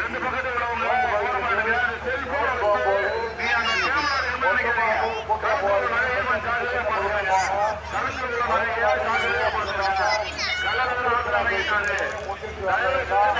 ரெண்டு பக்கத்துல உள்ளவங்க செல்போன் போகும்போது お世話になります。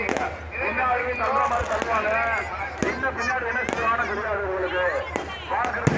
பின்னாடி என்ன பின்னாடி என்ன தெரியாது உங்களுக்கு பார்க்கறது